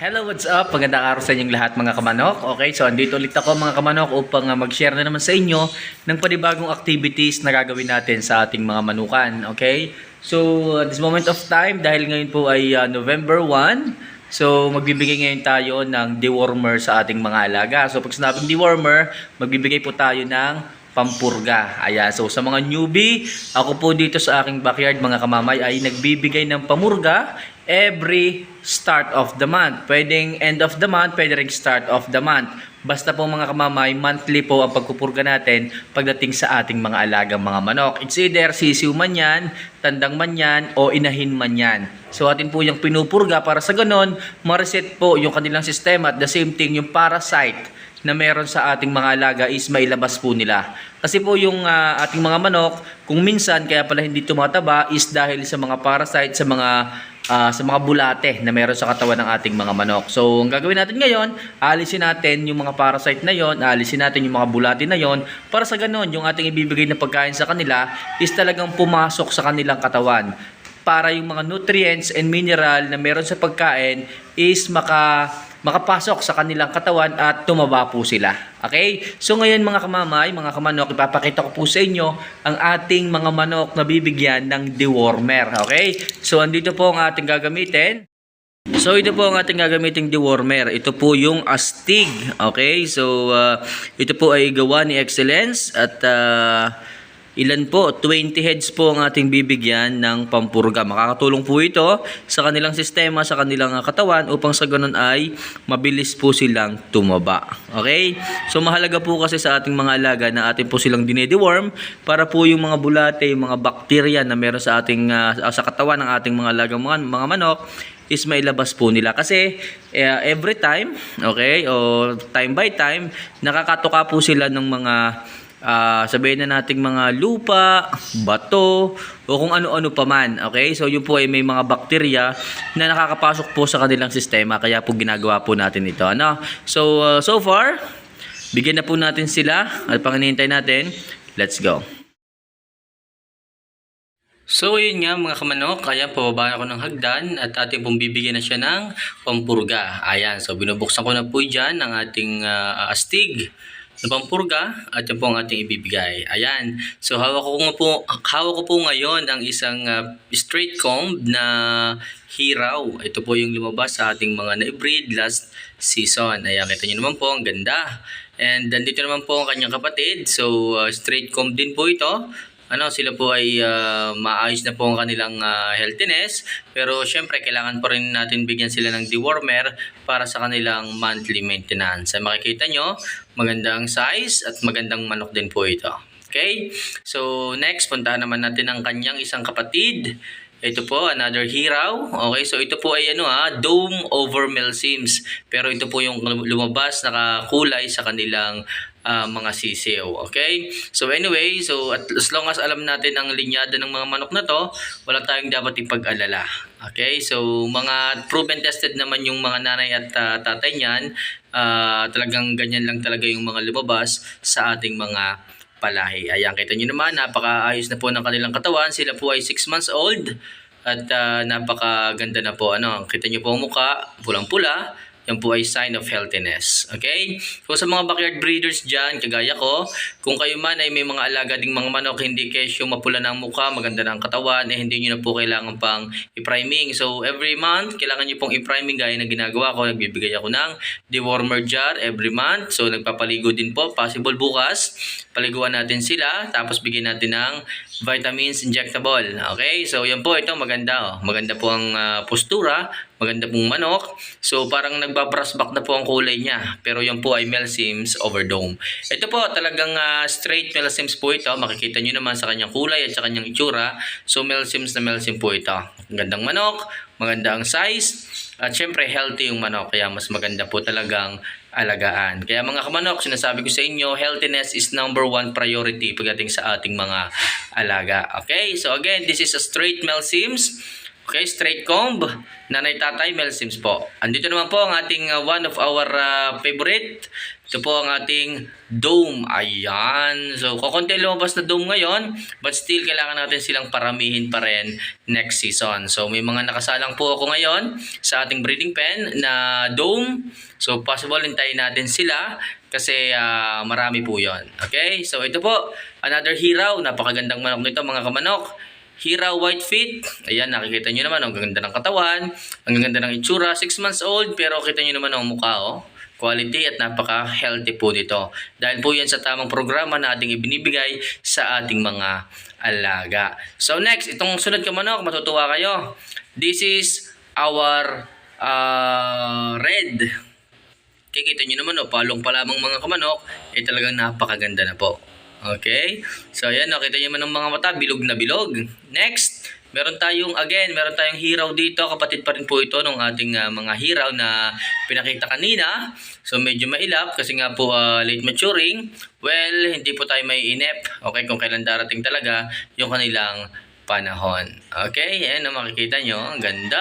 Hello, what's up? Magandang araw sa inyong lahat mga kamanok. Okay, so andito ulit ako mga kamanok upang uh, mag-share na naman sa inyo ng panibagong activities na gagawin natin sa ating mga manukan. Okay, so at this moment of time, dahil ngayon po ay uh, November 1, so magbibigay ngayon tayo ng dewormer sa ating mga alaga. So pag sinabing dewormer, magbibigay po tayo ng pampurga. Ayan, so sa mga newbie, ako po dito sa aking backyard mga kamamay ay nagbibigay ng pamurga every start of the month. Pwedeng end of the month, pwede rin start of the month. Basta po mga kamamay, monthly po ang pagpupurga natin pagdating sa ating mga alagang mga manok. It's either sisiw man yan, tandang man yan, o inahin man yan. So atin po yung pinupurga para sa ganon, ma-reset po yung kanilang sistema at the same thing yung parasite na meron sa ating mga alaga is mailabas po nila. Kasi po yung ah, ating mga manok, kung minsan kaya pala hindi tumataba is dahil sa mga parasite, sa mga ah, sa mga bulate na meron sa katawan ng ating mga manok. So, ang gagawin natin ngayon, alisin natin yung mga parasite na yon, alisin natin yung mga bulate na yon, para sa ganon, yung ating ibibigay na pagkain sa kanila is talagang pumasok sa kanilang katawan para yung mga nutrients and mineral na meron sa pagkain is maka makapasok sa kanilang katawan at tumaba po sila. Okay? So ngayon mga kamamay, mga kamanok, ipapakita ko po sa inyo ang ating mga manok na bibigyan ng dewormer. Okay? So andito po ang ating gagamitin. So ito po ang ating gagamiting dewormer. Ito po yung Astig. Okay? So uh, ito po ay gawa ni Excellence at uh, Ilan po? 20 heads po ang ating bibigyan ng pampurga. Makakatulong po ito sa kanilang sistema, sa kanilang ah, katawan upang sa ganun ay mabilis po silang tumaba. Okay? So mahalaga po kasi sa ating mga alaga na atin po silang dinedeworm para po yung mga bulate, yung mga bakterya na meron sa ating ah, sa katawan ng ating mga alagang mga, mga manok is mailabas po nila kasi eh, every time okay o time by time nakakatuka po sila ng mga ah sabihin na nating mga lupa, bato, o kung ano-ano pa man. Okay? So, yun po ay may mga bakterya na nakakapasok po sa kanilang sistema. Kaya po ginagawa po natin ito. Ano? So, uh, so far, bigyan na po natin sila. At panginihintay natin. Let's go. So, yun nga mga kamanok, kaya pababa ako ng hagdan at ating pong bibigyan na siya ng pampurga. Ayan, so binubuksan ko na po dyan ang ating ah, astig na pampurga at yan po ang ating ibibigay. Ayan. So hawak ko po, hawak ko po ngayon ang isang ah, straight comb na hiraw. Ito po yung lumabas sa ating mga na-breed last season. Ayan, kita nyo naman po, ang ganda. And nandito naman po ang kanyang kapatid. So, ah, straight comb din po ito ano sila po ay ah, maayos na po ang kanilang ah, healthiness pero syempre kailangan pa rin natin bigyan sila ng dewormer para sa kanilang monthly maintenance. Ay makikita nyo, maganda ang size at magandang manok din po ito. Okay? So next, puntahan naman natin ang kanyang isang kapatid. Ito po, another hiraw. Okay, so ito po ay ano ha, dome over Melsims. Pero ito po yung lumabas na kulay sa kanilang ah, mga sisiw. Okay? So anyway, so at as long as alam natin ang linyada ng mga manok na to, wala tayong dapat ipag-alala. Okay? So mga proven tested naman yung mga nanay at ah, tatay niyan. Ah, talagang ganyan lang talaga yung mga lumabas sa ating mga palahi. Ayan, kita nyo naman, napakaayos na po ng kanilang katawan. Sila po ay 6 months old at ah, napakaganda na po. Ano, kita nyo po ang mukha, pulang-pula. Yan po ay sign of healthiness. Okay? So sa mga backyard breeders dyan, kagaya ko, kung kayo man ay may mga alaga ding mga manok, hindi kesyo mapula ng mukha, maganda ng katawan, eh, hindi nyo na po kailangan pang i-priming. So every month, kailangan nyo pong i-priming gaya na ginagawa ko. Nagbibigay ako ng dewormer jar every month. So nagpapaligo din po. Possible bukas, paliguan natin sila. Tapos bigyan natin ng vitamins injectable. Okay? So yan po, ito maganda. Oh. Maganda po ang ah, postura. Maganda pong manok. So parang nagbabrush back na po ang kulay niya. Pero yan po ay Melsims Overdome. Ito po talagang ah, straight Melsims po ito. Makikita nyo naman sa kanyang kulay at sa kanyang itsura. So Melsims na Melsim po ito. Ang gandang manok. Maganda ang size. At syempre healthy yung manok. Kaya mas maganda po talagang alagaan. Kaya mga kamanok, sinasabi ko sa inyo, healthiness is number one priority pagdating sa ating mga alaga. Okay? So again, this is a straight Melsims Okay, straight comb. Nanay tatay, Mel Sims po. Andito naman po ang ating uh, one of our uh, favorite. Ito po ang ating dome. Ayan. So, kukunti lumabas na dome ngayon. But still, kailangan natin silang paramihin pa rin next season. So, may mga nakasalang po ako ngayon sa ating breeding pen na dome. So, possible hintayin natin sila kasi ah, marami po yon. Okay? So, ito po. Another hiraw. Napakagandang manok nito mga kamanok. Hira White Feet. Ayan, nakikita nyo naman, ang ganda ng katawan, ang ganda ng itsura, 6 months old, pero kita nyo naman ang mukha, oh. Quality at napaka-healthy po nito. Dahil po yan sa tamang programa na ating ibinibigay sa ating mga alaga. So next, itong sunod ka manok, matutuwa kayo. This is our uh, red. Kikita nyo naman, oh, palong pa lamang mga kamanok, eh talagang napakaganda na po. Okay? So, ayan, nakita niyo man ng mga mata, bilog na bilog. Next, meron tayong, again, meron tayong hiraw dito. Kapatid pa rin po ito ng ating ah, mga hiraw na pinakita kanina. So, medyo mailap kasi nga po ah, late maturing. Well, hindi po tayo may inep. Okay, kung kailan darating talaga yung kanilang panahon. Okay, ayan, ang makikita nyo. Ang ganda.